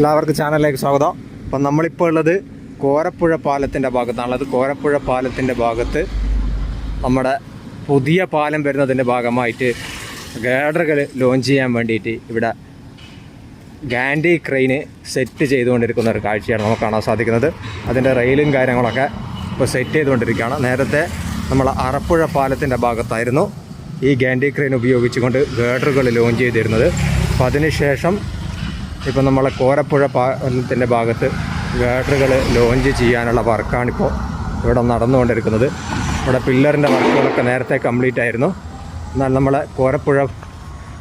എല്ലാവർക്കും ചാനലിലേക്ക് സ്വാഗതം. അപ്പം നമ്മളിപ്പോൾ ഉള്ളത് കോരപ്പുഴ പാലത്തിന്റെ ഭാഗത്താണുള്ളത് കോരപ്പുഴ പാലത്തിന്റെ ഭാഗത്ത് നമ്മുടെ പുതിയ പാലം വരുന്നതിന്റെ ഭാഗമായിട്ട് ഗേഡറുകൾ ലോഞ്ച് ചെയ്യാൻ വേണ്ടിയിട്ട് ഇവിടെ ഗാൻഡി ക്രെയിന് സെറ്റ് ചെയ്തുകൊണ്ടിരിക്കുന്ന ഒരു കാഴ്ചയാണ് നമുക്ക് കാണാൻ സാധിക്കുന്നത്. അതിന്റെ റെയിലും കാര്യങ്ങളൊക്കെ ഇപ്പോൾ സെറ്റ് ചെയ്തുകൊണ്ടിരിക്കുകയാണ്. നേരത്തെ നമ്മൾ അറപ്പുഴ പാലത്തിന്റെ ഭാഗത്തായിരുന്നു ഈ ഗാൻഡി ക്രെയിൻ ഉപയോഗിച്ചുകൊണ്ട് ഗേഡറുകൾ ലോഞ്ച് ചെയ്തിരുന്നത്. അപ്പോൾ അതിനുശേഷം ഇപ്പം നമ്മളെ കോരപ്പുഴ പാലത്തിന്റെ ഭാഗത്ത് ഗേഡറുകൾ ലോഞ്ച് ചെയ്യാനുള്ള വർക്കാണിപ്പോൾ ഇവിടെ നടന്നുകൊണ്ടിരിക്കുന്നത്. ഇവിടെ പില്ലറിന്റെ വർക്കുകളൊക്കെ നേരത്തെ കംപ്ലീറ്റ് ആയിരുന്നു. എന്നാൽ നമ്മളെ കോരപ്പുഴ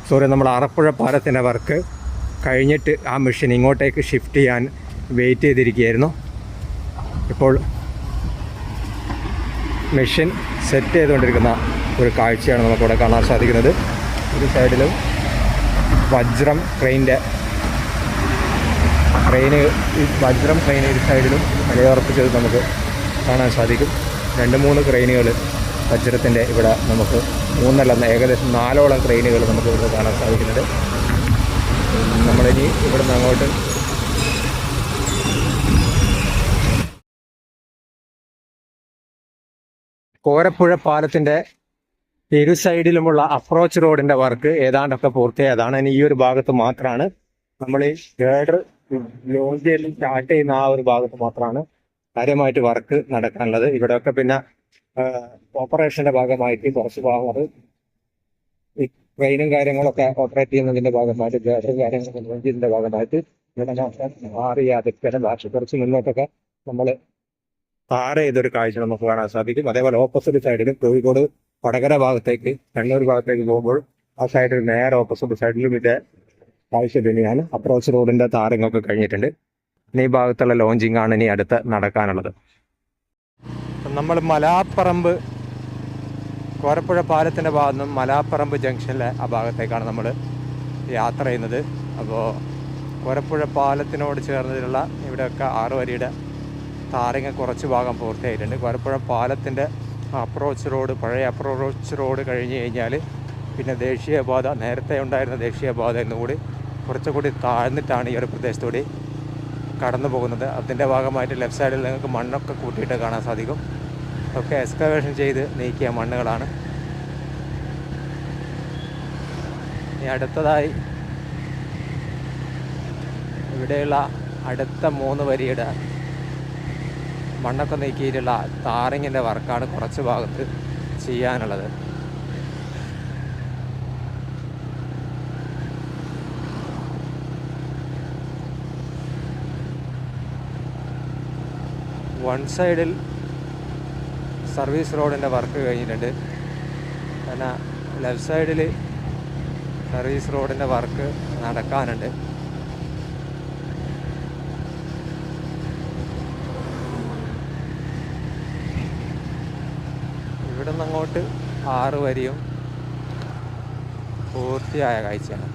സോറി നമ്മൾ അറപ്പുഴ പാലത്തിന്റെ വർക്ക് കഴിഞ്ഞിട്ട് ആ മെഷീൻ ഇങ്ങോട്ടേക്ക് ഷിഫ്റ്റ് ചെയ്യാൻ വെയിറ്റ് ചെയ്തിരിക്കുകയായിരുന്നു. ഇപ്പോൾ മെഷീൻ സെറ്റ് ചെയ്തുകൊണ്ടിരിക്കുന്ന ഒരു കാഴ്ചയാണ് നമുക്കിവിടെ കാണാൻ സാധിക്കുന്നത്. ഒരു സൈഡിലും വജ്രം ട്രെയിനിന്റെ ട്രെയിന് ഈ വജ്രം ട്രെയിൻ ഒരു സൈഡിലും നിലയുറപ്പിച്ചത് നമുക്ക് കാണാൻ സാധിക്കും. രണ്ട് മൂന്ന് ക്രെയിനുകൾ വജ്രത്തിന്റെ ഇവിടെ നമുക്ക് മൂന്നല്ല ഏകദേശം നാലോളം ക്രെയിനുകൾ നമുക്ക് ഇവിടെ കാണാൻ സാധിക്കുന്നുണ്ട്. നമ്മളിനി ഇവിടെ നിന്ന് അങ്ങോട്ട് കോരപ്പുഴ പാലത്തിന്റെ ഇരു സൈഡിലുമുള്ള അപ്രോച്ച് റോഡിന്റെ വർക്ക് ഏതാണ്ടൊക്കെ പൂർത്തിയായതാണ്. ഇനി ഈ ഒരു ഭാഗത്ത് മാത്രമാണ് നമ്മൾ ഈ ഗേഡർ ലോഞ്ച് ചെയ്ത് സ്റ്റാർട്ട് ചെയ്യുന്ന ആ ഒരു ഭാഗത്ത് മാത്രമാണ് കാര്യമായിട്ട് വർക്ക് നടക്കാനുള്ളത്. ഇവിടെയൊക്കെ പിന്നെ ഓപ്പറേഷന്റെ ഭാഗമായിട്ട് കുറച്ച് ഭാഗങ്ങൾ ഈ ട്രെയിനും കാര്യങ്ങളൊക്കെ ഓപ്പറേറ്റ് ചെയ്യുന്നതിന്റെ ഭാഗമായിട്ട് ഗ്യാസും കാര്യങ്ങളൊക്കെ ലോഞ്ച് ചെയ്യുന്നതിന്റെ ഭാഗമായിട്ട് ഇവിടെ മാറി അതിക്കരം ഭാഷ കുറച്ച് മുന്നോട്ടൊക്കെ നമ്മൾ പാറ ചെയ്തൊരു കാഴ്ച നമുക്ക് കാണാൻ സാധിക്കും. അതേപോലെ ഓപ്പോസിറ്റ് സൈഡിൽ കോഴിക്കോട് വടകര ഭാഗത്തേക്ക് കണ്ണൂർ ഭാഗത്തേക്ക് പോകുമ്പോൾ ആ സൈഡിൽ നേരെ ഓപ്പോസിറ്റ് സൈഡിലും ഇത് കാഴ്ച തന്നെയാണ് അപ്രോച്ച് റോഡിന്റെ താരങ്ങളൊക്കെ കഴിഞ്ഞിട്ടുണ്ട്. ഇനി ഈ ഭാഗത്തുള്ള ലോഞ്ചിങ് ആണ് ഇനി അടുത്ത് നടക്കാനുള്ളത്. നമ്മൾ മലാപ്പറമ്പ് കോരപ്പുഴ പാലത്തിന്റെ ഭാഗത്തു നിന്നും മലാപ്പറമ്പ് ജംഗ്ഷനിലെ ആ ഭാഗത്തേക്കാണ് നമ്മൾ യാത്ര ചെയ്യുന്നത്. അപ്പോൾ കോരപ്പുഴ പാലത്തിനോട് ചേർന്നതിലുള്ള ഇവിടെയൊക്കെ ആറ് വരിയുടെ താരങ്ങ കുറച്ച് ഭാഗം പൂർത്തിയായിട്ടുണ്ട്. കോരപ്പുഴ പാലത്തിന്റെ അപ്രോച്ച് റോഡ് പഴയ അപ്രോച്ച് റോഡ് കഴിഞ്ഞ് കഴിഞ്ഞാൽ പിന്നെ ദേശീയപാത നേരത്തെ ഉണ്ടായിരുന്ന ദേശീയപാത എന്നുകൂടി കുറച്ചുകൂടി താഴ്ന്നിട്ടാണ് ഈ ഒരു പ്രദേശത്തുകൂടി കടന്നു പോകുന്നത്. അതിന്റെ ഭാഗമായിട്ട് ലെഫ്റ്റ് സൈഡിൽ നിങ്ങൾക്ക് മണ്ണൊക്കെ കൂട്ടിയിട്ട് കാണാൻ സാധിക്കും. ഒക്കെ എക്സ്കവേഷൻ ചെയ്ത് നീക്കിയ മണ്ണുകളാണ്. ഇനി അടുത്തതായി ഇവിടെയുള്ള അടുത്ത മൂന്ന് വരിയുടെ മണ്ണൊക്കെ നീക്കിയിട്ടുള്ള താറിങ്ങിന്റെ വർക്കാണ് കുറച്ച് ഭാഗത്ത് ചെയ്യാനുള്ളത്. വൺ സൈഡിൽ സർവീസ് റോഡിന്റെ വർക്ക് കഴിഞ്ഞിട്ടുണ്ട്. പിന്നെ ലെഫ്റ്റ് സൈഡിൽ സർവീസ് റോഡിന്റെ വർക്ക് നടക്കാനുണ്ട്. ഇവിടെ നിന്ന് അങ്ങോട്ട് ആറ് വരിയും പൂർത്തിയായ കാഴ്ചയാണ്.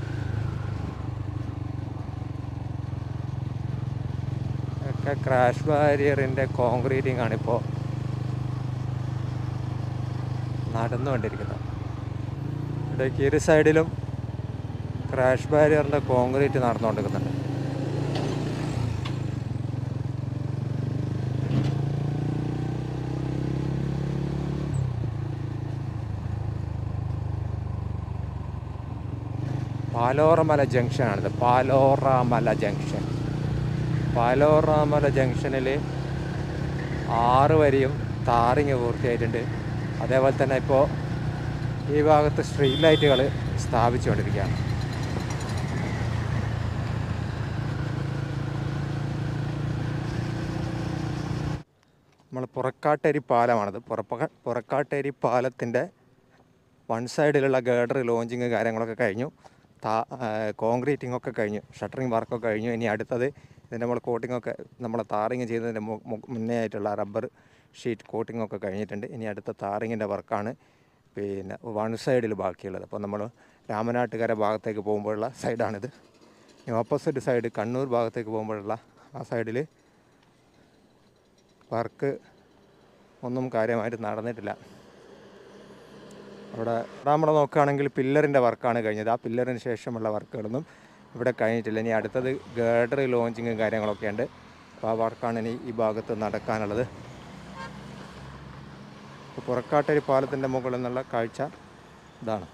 ഒക്കെ ക്രാഷ് ബാരിയറിന്റെ കോൺക്രീറ്റിംഗ് ആണിപ്പോൾ നടന്നുകൊണ്ടിരിക്കുന്നത്. ഇടയ്ക്ക് ഇരു സൈഡിലും ക്രാഷ് ബാരിയറിന്റെ കോൺക്രീറ്റ് നടന്നുകൊണ്ടിരിക്കുന്നുണ്ട്. പാലോറമല ജംഗ്ഷനാണിത് പാലോറമല ജംഗ്ഷൻ പാലോറാമല ജംഗ്ഷനിൽ ആറ് വരിയും താറിങ് പൂർത്തിയായിട്ടുണ്ട്. അതേപോലെ തന്നെ ഇപ്പോൾ ഈ ഭാഗത്ത് സ്ട്രീറ്റ് ലൈറ്റുകൾ സ്ഥാപിച്ചുകൊണ്ടിരിക്കുകയാണ്. നമ്മൾ പുറക്കാട്ടേരി പാലമാണിത്. പുറപ്പ പുറക്കാട്ടേരി പാലത്തിന്റെ വൺ സൈഡിലുള്ള ഗേഡർ ലോഞ്ചിങ് കാര്യങ്ങളൊക്കെ കഴിഞ്ഞു. കോൺക്രീറ്റിംഗ് ഒക്കെ കഴിഞ്ഞു ഷട്ടറിങ് വർക്കൊക്കെ കഴിഞ്ഞു. ഇനി അടുത്തത് ഇതിന്റെ നമ്മൾ കോട്ടിംഗ് ഒക്കെ നമ്മൾ താറിങ് ചെയ്തതിന്റെ മുന്നേ ആയിട്ടുള്ള റബ്ബർ ഷീറ്റ് കോട്ടിംഗ് ഒക്കെ കഴിഞ്ഞിട്ടുണ്ട്. ഇനി അടുത്ത താറിങ്ങിന്റെ വർക്കാണ് പിന്നെ വൺ സൈഡിൽ ബാക്കിയുള്ളത്. അപ്പോൾ നമ്മൾ രാമനാട്ടുകര ഭാഗത്തേക്ക് പോകുമ്പോഴുള്ള സൈഡാണിത്. ഓപ്പോസിറ്റ് സൈഡ് കണ്ണൂർ ഭാഗത്തേക്ക് പോകുമ്പോഴുള്ള ആ സൈഡിൽ വർക്ക് ഒന്നും കാര്യമായിട്ട് നടന്നിട്ടില്ല. അവിടെ നമ്മൾ നോക്കുകയാണെങ്കിൽ പില്ലറിന്റെ വർക്കാണ് കഴിഞ്ഞത്. ആ പില്ലറിന് ശേഷമുള്ള വർക്കുകളൊന്നും ഇവിടെ കഴിഞ്ഞിട്ടില്ല. ഇനി അടുത്തത് ഗേഡർ ലോഞ്ചിങ്ങും കാര്യങ്ങളൊക്കെ ഉണ്ട്. അപ്പോൾ ആ വർക്കാണ് ഇനി ഈ ഭാഗത്ത് നടക്കാനുള്ളത്. പുറക്കാട്ടരി പാലത്തിന്റെ മുകളിൽ നിന്നുള്ള കാഴ്ച ഇതാണ്.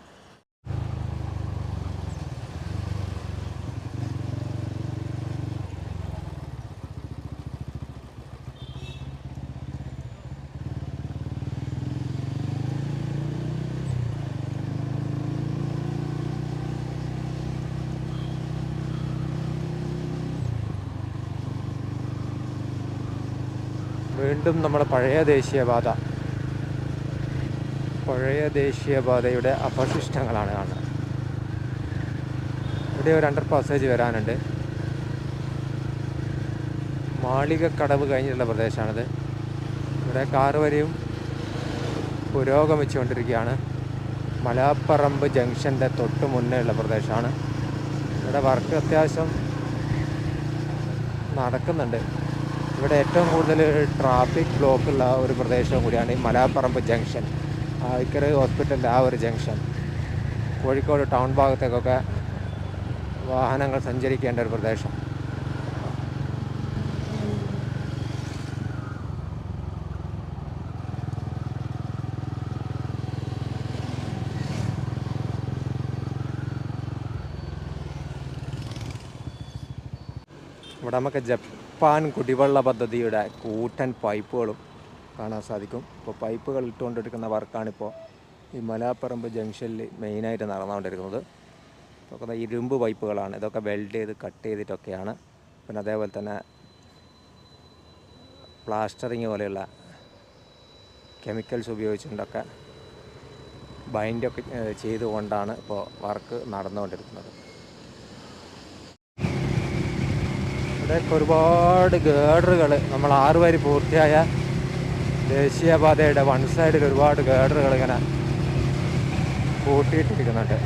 വീണ്ടും നമ്മുടെ പഴയ ദേശീയപാത. പഴയ ദേശീയപാതയുടെ അവശിഷ്ടങ്ങളാണ് കാണുന്നത്. ഇവിടെ ഒരു അണ്ടർ പാസേജ് വരാനുണ്ട്. മാളികക്കടവ് കഴിഞ്ഞിട്ടുള്ള പ്രദേശമാണിത്. ഇവിടെ കാറ് വരെയും പുരോഗമിച്ചുകൊണ്ടിരിക്കുകയാണ് മലാപ്പറമ്പ് ജംഗ്ഷന്റെ തൊട്ട് മുന്നേ ഉള്ള പ്രദേശമാണ്. ഇവിടെ വർക്ക് അത്യാവശ്യം നടക്കുന്നുണ്ട്. ഇവിടെ ഏറ്റവും കൂടുതൽ ട്രാഫിക് ബ്ലോക്ക് ഉള്ള ഒരു പ്രദേശവും കൂടിയാണ് ഈ മലാപ്പറമ്പ് ജംഗ്ഷൻ ആയിക്കര ഹോസ്പിറ്റലിന്റെ ആ ഒരു ജംഗ്ഷൻ കോഴിക്കോട് ടൗൺ ഭാഗത്തേക്കൊക്കെ വാഹനങ്ങൾ സഞ്ചരിക്കേണ്ട ഒരു പ്രദേശം. ഇവിടെ നമുക്ക് ജപ്പാൻ കുടിവെള്ള പദ്ധതിയുടെ കൂറ്റൻ പൈപ്പുകളും കാണാൻ സാധിക്കും. ഇപ്പോൾ പൈപ്പുകൾ ഇട്ടുകൊണ്ടിരിക്കുന്ന വർക്കാണിപ്പോൾ ഈ മലാപ്പറമ്പ് ജംഗ്ഷനിൽ മെയിനായിട്ട് നടന്നുകൊണ്ടിരിക്കുന്നത്. ഇതൊക്കെ ഇരുമ്പ് പൈപ്പുകളാണ്. ഇതൊക്കെ വെൽഡ് ചെയ്ത് കട്ട് ചെയ്തിട്ടൊക്കെയാണ്. പിന്നെ അതേപോലെ തന്നെ പ്ലാസ്റ്ററിങ് പോലെയുള്ള കെമിക്കൽസ് ഉപയോഗിച്ചുകൊണ്ടൊക്കെ ബൈൻഡൊക്കെ ചെയ്തുകൊണ്ടാണ് ഇപ്പോൾ വർക്ക് നടന്നുകൊണ്ടിരിക്കുന്നത്. ഇവിടെയൊക്കെ ഒരുപാട് ഗേഡറുകൾ നമ്മൾ ആറ് വരി പൂർത്തിയായ ദേശീയപാതയുടെ വൺ സൈഡിൽ ഒരുപാട് ഗേഡറുകൾ ഇങ്ങനെ കൂട്ടിയിട്ടിരിക്കുന്നുണ്ട്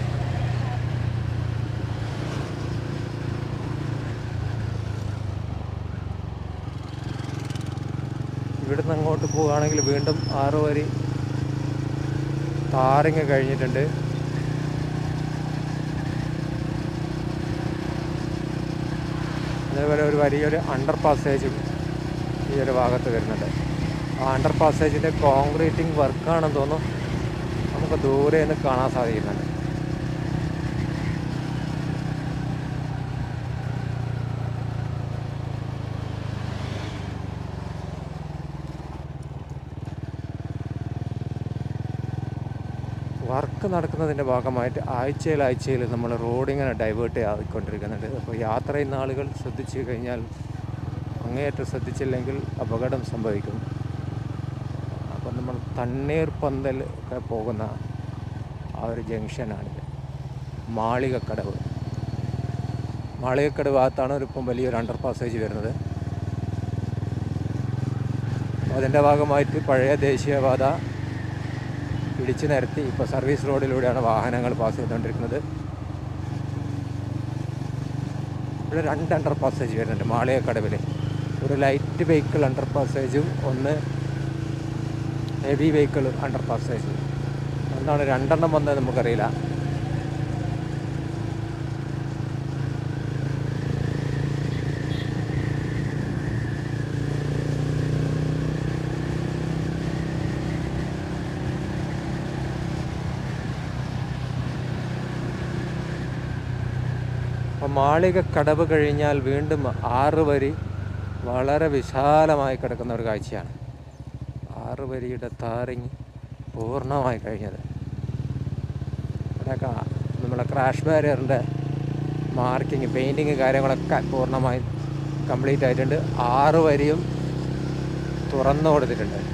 ഇവിടുന്ന് അങ്ങോട്ട് പോവുകയാണെങ്കിൽ വീണ്ടും ആറ് വരി താറിങ് കഴിഞ്ഞിട്ടുണ്ട്. അതേപോലെ ഒരു വലിയൊരു അണ്ടർ പാസേജും ഈ ഒരു ഭാഗത്ത് വരുന്നുണ്ട്. ആ അണ്ടർ പാസേജിന്റെ കോൺക്രീറ്റിംഗ് വർക്കാണെന്ന് തോന്നുന്നു. നമുക്ക് ദൂരെ നിന്ന് കാണാൻ സാധിക്കുന്നുണ്ട്. വർക്ക് നടക്കുന്നതിന്റെ ഭാഗമായിട്ട് ആഴ്ചയിൽ ആഴ്ചയിൽ നമ്മൾ റോഡിങ്ങനെ ഡൈവേർട്ട് ആയിക്കൊണ്ടിരിക്കുന്നുണ്ട്. അപ്പോൾ യാത്ര ചെയ്യുന്ന ആളുകൾ ശ്രദ്ധിച്ചു കഴിഞ്ഞാൽ അങ്ങേയറ്റം ശ്രദ്ധിച്ചില്ലെങ്കിൽ അപകടം സംഭവിക്കും. അപ്പോൾ നമ്മൾ തണ്ണീർ പന്തൽ ഒക്കെ പോകുന്ന ആ ഒരു ജംഗ്ഷനാണിത്. മാളികക്കടവ്. മാളികക്കടവ് ഭാഗത്താണ് ഒരു ഇപ്പം വലിയൊരു അണ്ടർ പാസേജ് വരുന്നത് അതിന്റെ ഭാഗമായിട്ട് പഴയ ദേശീയപാത ഇടിച്ചു നിരത്തി ഇപ്പോൾ സർവീസ് റോഡിലൂടെയാണ് വാഹനങ്ങൾ പാസ് ചെയ്തുകൊണ്ടിരിക്കുന്നത്. ഇവിടെ രണ്ട് അണ്ടർ പാസേജ് വരുന്നുണ്ട് മാളികക്കടവിൽ ഒരു ലൈറ്റ് വെഹിക്കിൾ അണ്ടർ പാസേജും ഒന്ന് ഹെവി വെഹിക്കിൾ അണ്ടർ പാസേജും എന്താണ് രണ്ടെണ്ണം വന്നത് നമുക്കറിയില്ല. അപ്പം മാളിക കടവ് കഴിഞ്ഞാൽ വീണ്ടും ആറ് വരി വളരെ വിശാലമായി കിടക്കുന്ന ഒരു കാഴ്ചയാണ്. ആറ് വരിയുടെ താറിങ് പൂർണമായി കഴിഞ്ഞത്. അതൊക്കെ നമ്മുടെ ക്രാഷ് ബാരിയറിന്റെ മാർക്കിങ് പെയിന്റിങ് കാര്യങ്ങളൊക്കെ പൂർണമായി കംപ്ലീറ്റ് ആയിട്ടുണ്ട്. ആറ് വരിയും തുറന്നു കൊടുത്തിട്ടുണ്ട്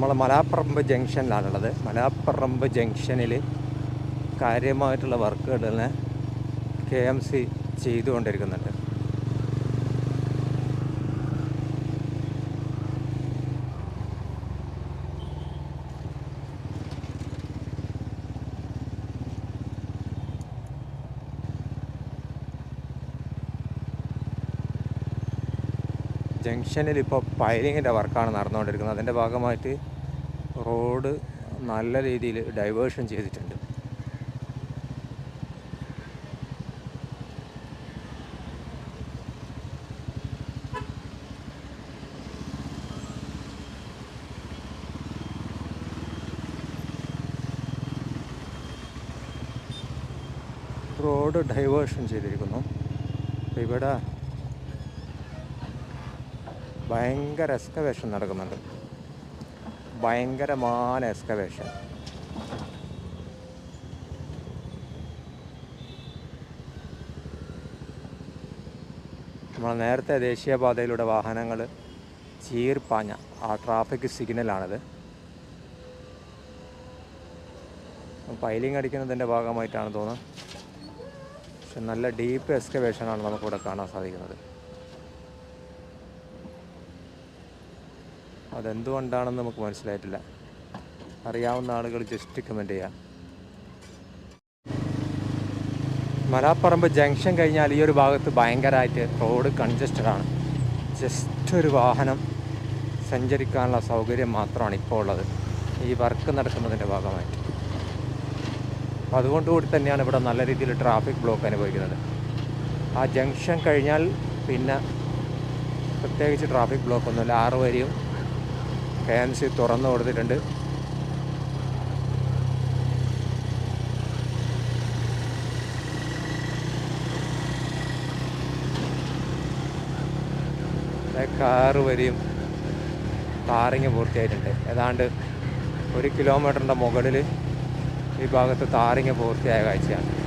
നമ്മൾ മലാപ്പറമ്പ് ജംഗ്ഷനിലാണുള്ളത്. മലാപ്പറമ്പ് ജംഗ്ഷനിൽ കാര്യമായിട്ടുള്ള വർക്കുകളിനെ കെ എം സി ചെയ്തുകൊണ്ടിരിക്കുന്നുണ്ട്. ജംഗ്ഷനിൽ ഇപ്പോൾ പൈലിങ്ങിന്റെ വർക്കാണ് നടന്നുകൊണ്ടിരിക്കുന്നത്. അതിന്റെ ഭാഗമായിട്ട് റോഡ് നല്ല രീതിയിൽ ഡൈവേർഷൻ ചെയ്തിട്ടുണ്ട്. റോഡ് ഡൈവേർഷൻ ചെയ്തിരിക്കുന്നു. ഇവിടെ ഭയങ്കര എക്സ്കവേഷൻ നടക്കുന്നുണ്ട്. ഭയങ്കരമായ എക്സ്കവേഷൻ നമ്മൾ നേരത്തെ ദേശീയപാതയിലൂടെ വാഹനങ്ങൾ ചീർപ്പാഞ്ഞ ആ ട്രാഫിക് സിഗ്നലാണിത് പൈലിംഗ് അടിക്കുന്നതിന്റെ ഭാഗമായിട്ടാണ് തോന്നുന്നത്. പക്ഷെ നല്ല ഡീപ്പ് എക്സ്കവേഷനാണ് നമുക്കിവിടെ കാണാൻ സാധിക്കുന്നത്. അതെന്തുകൊണ്ടാണെന്ന് നമുക്ക് മനസ്സിലായിട്ടില്ല. അറിയാവുന്ന ആളുകൾ ജസ്റ്റ് കമന്റ് ചെയ്യാം. മലാപ്പറമ്പ് ജംഗ്ഷൻ കഴിഞ്ഞാൽ ഈ ഒരു ഭാഗത്ത് ഭയങ്കരമായിട്ട് റോഡ് കൺജസ്റ്റഡ് ആണ്. ജസ്റ്റ് ഒരു വാഹനം സഞ്ചരിക്കാനുള്ള സൗകര്യം മാത്രമാണ് ഇപ്പോൾ ഉള്ളത്. ഈ വർക്ക് നടക്കുന്നതിന്റെ ഭാഗമായിട്ട്. അപ്പോൾ അതുകൊണ്ടുകൂടി തന്നെയാണ് ഇവിടെ നല്ല രീതിയിൽ ട്രാഫിക് ബ്ലോക്ക് അനുഭവിക്കുന്നത്. ആ ജംഗ്ഷൻ കഴിഞ്ഞാൽ പിന്നെ പ്രത്യേകിച്ച് ട്രാഫിക് ബ്ലോക്ക് ഒന്നുമില്ല. ആറ് വരെയും കെ എം സി തുറന്നു കൊടുത്തിട്ടുണ്ട്. കാറ് വരെയും താറിങ് പൂർത്തിയായിട്ടുണ്ട്. ഏതാണ്ട് ഒരു കിലോമീറ്ററിന്റെ മുകളിൽ ഈ ഭാഗത്ത് താറിങ് പൂർത്തിയായ കാഴ്ചയാണ്.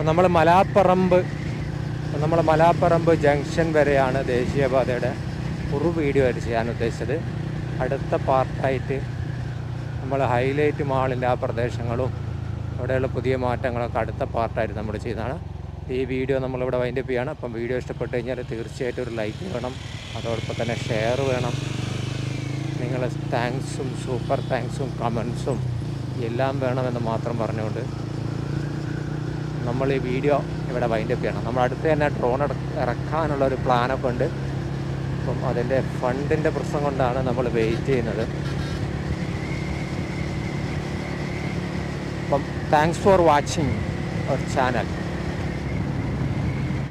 അപ്പോൾ നമ്മൾ മലാപ്പറമ്പ് നമ്മൾ മലാപ്പറമ്പ് ജംഗ്ഷൻ വരെയാണ് ദേശീയപാതയുടെ കുറു വീഡിയോ ആയിട്ട് ചെയ്യാൻ ഉദ്ദേശിച്ചത്. അടുത്ത പാർട്ടായിട്ട് നമ്മൾ ഹൈലൈറ്റ് മാളിന്റെ ആ പ്രദേശങ്ങളും അവിടെയുള്ള പുതിയ മാറ്റങ്ങളൊക്കെ അടുത്ത പാർട്ടായിട്ട് നമ്മൾ ചെയ്യുന്നതാണ്. ഈ വീഡിയോ നമ്മളിവിടെ വൈൻഡപ്പ് ചെയ്യുകയാണ് അപ്പം വീഡിയോ ഇഷ്ടപ്പെട്ട് കഴിഞ്ഞാൽ തീർച്ചയായിട്ടും ഒരു ലൈക്ക് വേണം. അതോടൊപ്പം തന്നെ ഷെയർ വേണം. നിങ്ങളെ താങ്ക്സും സൂപ്പർ താങ്ക്സും കമൻസും എല്ലാം വേണമെന്ന് മാത്രം പറഞ്ഞുകൊണ്ട് നമ്മൾ ഈ വീഡിയോ ഇവിടെ വൈൻഡപ്പ് ചെയ്യണം. നമ്മൾ അടുത്ത് തന്നെ ഡ്രോൺ ഇറക്കാനുള്ള ഒരു പ്ലാനൊക്കെ ഉണ്ട്. അപ്പം അതിന്റെ ഫണ്ടിന്റെ പ്രശ്നം കൊണ്ടാണ് നമ്മൾ വെയിറ്റ് ചെയ്യുന്നത്. അപ്പം thanks for watching our channel